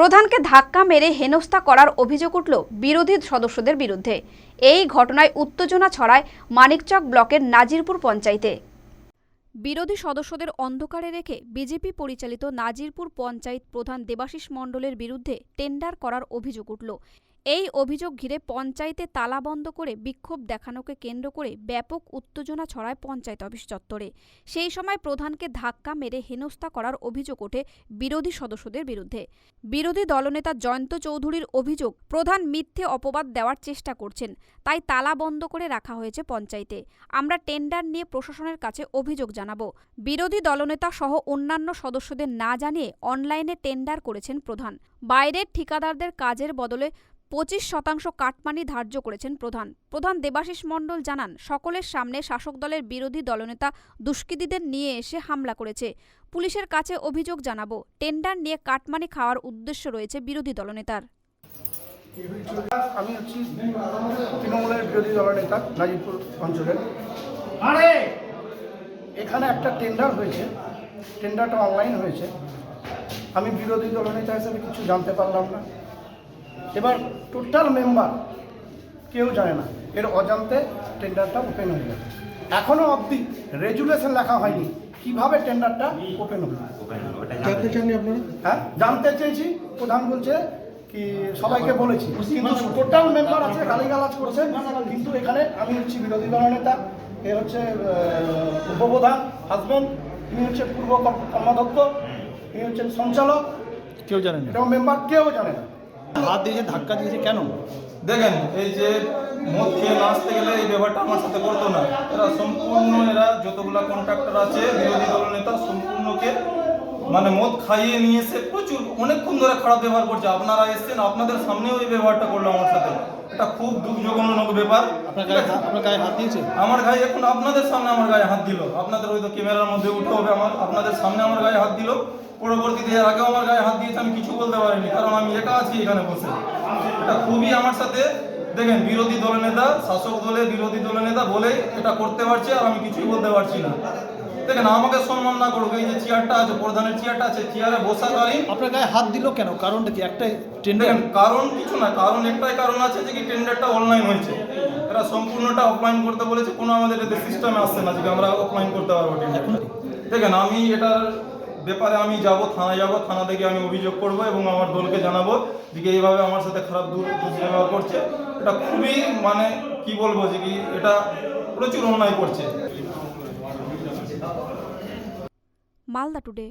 প্রধানকে ধাক্কা মেরে হেনস্থা করার অভিযোগ উঠল বিরোধী সদস্যদের বিরুদ্ধে। এই ঘটনায় উত্তেজনা ছড়ায় মানিকচক ব্লকের নাজিরপুর পঞ্চায়েতে। বিরোধী সদস্যদের অন্ধকারে রেখে বিজেপি পরিচালিত নাজিরপুর পঞ্চায়েত প্রধান দেবাশিস মণ্ডলের বিরুদ্ধে টেন্ডার করার অভিযোগ উঠল। এই অভিযোগ ঘিরে পঞ্চায়েতে তালা বন্ধ করে বিক্ষোভ দেখানোকে কেন্দ্র করে ব্যাপক উত্তেজনা ছড়ায় পঞ্চায়েত অফিস চত্বরে। সেই সময় প্রধানকে ধাক্কা মেরে হেনস্থা করার অভিযোগ ওঠে বিরোধী সদস্যদের বিরুদ্ধে। বিরোধী দলনেতা জয়ন্ত চৌধুরীর অভিযোগ, প্রধান মিথ্যে অপবাদ দেওয়ার চেষ্টা করছেন, তাই তালা বন্ধ করে রাখা হয়েছে পঞ্চায়েতে। আমরা টেন্ডার নিয়ে প্রশাসনের কাছে অভিযোগ জানাব। বিরোধী দলনেতা সহ অন্যান্য সদস্যদের না জানিয়ে অনলাইনে টেন্ডার করেছেন প্রধান। বাইরের ঠিকাদারদের কাজের বদলে পঁচিশ শতাংশ কাটমানি ধার্য করেছেন প্রধান। প্রধান দেবাশিস মণ্ডল জানান সকলের সামনে শাসক দলের বিরোধী দলনেতা দুষ্কৃতীদের নিয়ে এসে হামলা করেছে। পুলিশের কাছে অভিযোগ জানাব টেন্ডার নিয়ে কাটমানি খাওয়ার উদ্দেশ্য রয়েছে বিরোধী দলনেতার। আমি হচ্ছি তৃণমূলের বিরোধী দলনেতা নাজিরপুর অঞ্চলের। এখানে একটা টেন্ডার হয়েছে টেন্ডারটা অনলাইন হয়েছে। আমি বিরোধী দলনেতা হিসেবে কিছু জানতে পারলাম না। এবার টোটাল মেম্বার কেউ জানে না। এর অজান্তে টেন্ডারটা ওপেন হয়ে গেছে এখনও অবধি রেজুলেশন লেখা হয়নি। কীভাবে টেন্ডারটা ওপেন হবে জানতে চাননি আপনারা? হ্যাঁ জানতে চেয়েছি। প্রধান বলছে কি সবাইকে বলেছি। কিন্তু টোটাল মেম্বার আছে গালিগালাজ করছে। কিন্তু এখানে আমি হচ্ছি বিরোধী দল নেতা। এ হচ্ছে উপপ্রধান হাজবেন্ড ইনি হচ্ছে পূর্ব কর্ম- কর্মাধ্যক্ষ ইনি হচ্ছেন সঞ্চালক। কেউ জানেন না। এবং মেম্বার কেউ জানে না। হাত দিয়েছে ধাক্কা দিয়েছে কেন? দেখেন, এই যে মদ খেয়ে নাচতে গেলে এই ব্যাপারটা আমার সাথে করতো না। এরা সম্পূর্ণ এরা যতগুলা কন্ট্রাক্টর আছে, বিরোধী দল নেতা, সম্পূর্ণকে মানে মদ খাইয়ে নিয়ে এসে প্রচুর অনেকক্ষণ ধরে খারাপ ব্যবহার করছে। আপনারা এসছেন আপনাদের সামনেও এই ব্যবহারটা করল আমার সাথে। এটা খুব দুঃখজনক ব্যাপার। আপনার গায়ে হাত- দিয়েছে? আমার গায়ে এখন আপনাদের সামনে আমার গায়ে হাত দিল। আপনাদের হয়তো ক্যামেরার মধ্যে উঠে হবে আমার। আপনাদের সামনে আমার গায়ে হাত দিল। পরবর্তীতে এর আগেও আমার গায়ে হাত দিয়েছে আমি কিছু বলতে পারিনি কারণ আমি একা আছি এখানে বসে। এটা খুবই আমার সাথে দেখেন বিরোধী দলের নেতা শাসক দলের বিরোধী দলের নেতা বলে এটা করতে পারছে আর আমি কিছুই বলতে পারছি না। দেখেন আমাকে সম্মান না করুক এই যে চেয়ারটা আছে প্রধানের চেয়ারটা আছে চেয়ারে বসা বসাকালীন আপনার গায়ে হাত দিল কেন? কারণটা কি? একটাই টেন্ডার কারণ কিছু না কারণ একটাই কারণ আছে যে কি টেন্ডারটা অনলাইন হয়েছে। এরা সম্পূর্ণটা অফলাইন করতে বলেছে কোনো আমাদের এতে সিস্টেমে আসছে না যে আমরা অফলাইন করতে পারব টেন্ডার দেখেন আমি এটার ব্যাপারে আমি যাব থানায় যাব থানা থেকে আমি অভিযোগ করব এবং আমার দলকে জানাব যে কি এইভাবে আমার সাথে খারাপ দূর- দুর্ব্যবহার করছে। এটা খুবই মানে কি বলব যে কি এটা প্রচুর অন্যায় করছে। মালদা টুডে।